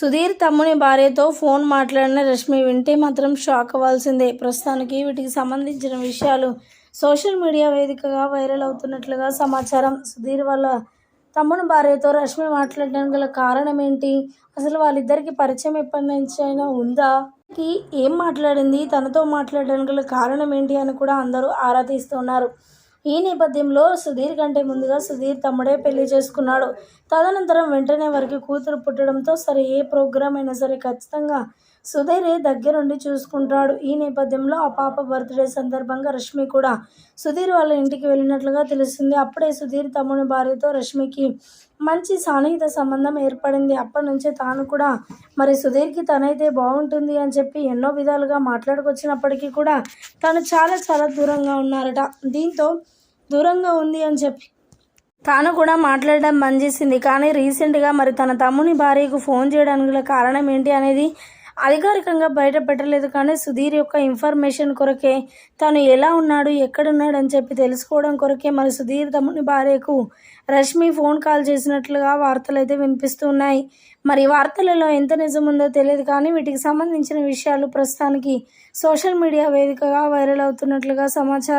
సుధీర్ తమ్ముని భార్యతో ఫోన్ మాట్లాడిన రష్మి వింటే మాత్రం షాక్ అవ్వాల్సిందే. ప్రస్తుతానికి వీటికి సంబంధించిన విషయాలు సోషల్ మీడియా వేదికగా వైరల్ అవుతున్నట్లుగా సమాచారం. సుధీర్ వాళ్ళ తమ్ముని భార్యతో రష్మి మాట్లాడడానికి గల కారణం ఏంటి? అసలు వాళ్ళిద్దరికి పరిచయం ఎప్పటి నుంచి అయినా ఉందా? ఏం మాట్లాడింది? తనతో మాట్లాడడానికి గల కారణం ఏంటి అని కూడా అందరూ ఆరా తీస్తున్నారు. ఈ నేపథ్యంలో సుధీర్ కంటే ముందుగా సుధీర్ తమ్ముడే పెళ్ళి చేసుకున్నాడు. తదనంతరం వెంటనే వారికి కూతురు పుట్టడంతో సరే ఏ ప్రోగ్రామ్ అయినా సరే ఖచ్చితంగా సుధీరే దగ్గరుండి చూసుకుంటాడు. ఈ నేపథ్యంలో ఆ పాప బర్త్డే సందర్భంగా రష్మి కూడా సుధీర్ వాళ్ళ ఇంటికి వెళ్ళినట్లుగా తెలుస్తుంది. అప్పుడే సుధీర్ తమ్ముని భార్యతో రష్మికి మంచి సాన్నిహిత సంబంధం ఏర్పడింది. అప్పటి నుంచే తాను కూడా మరి సుధీర్కి తనైతే బాగుంటుంది అని చెప్పి ఎన్నో విధాలుగా మాట్లాడుకొచ్చినప్పటికీ కూడా తను చాలా చాలా దూరంగా ఉన్నారట. దీంతో దూరంగా ఉంది అని చెప్పి తాను కూడా మాట్లాడడం బంద్ చేసింది కానీ రీసెంట్గా మరి తన తమ్ముని భార్యకు ఫోన్ చేయడానికి గల కారణం ఏంటి అనేది అధికారికంగా బయట పెట్టలేదు కానీ సుధీర్ యొక్క ఇన్ఫర్మేషన్ కొరకే తను ఎలా ఉన్నాడు ఎక్కడున్నాడు అని చెప్పి తెలుసుకోవడం కొరకే మరి సుధీర్ తమ్ముని భార్యకు రష్మి ఫోన్ కాల్ చేసినట్లుగా వార్తలు అయితే వినిపిస్తున్నాయి. మరి వార్తలలో ఎంత నిజం ఉందో తెలియదు కానీ వీటికి సంబంధించిన విషయాలు ప్రస్తుతానికి సోషల్ మీడియా వేదికగా వైరల్ అవుతున్నట్లుగా సమాచారం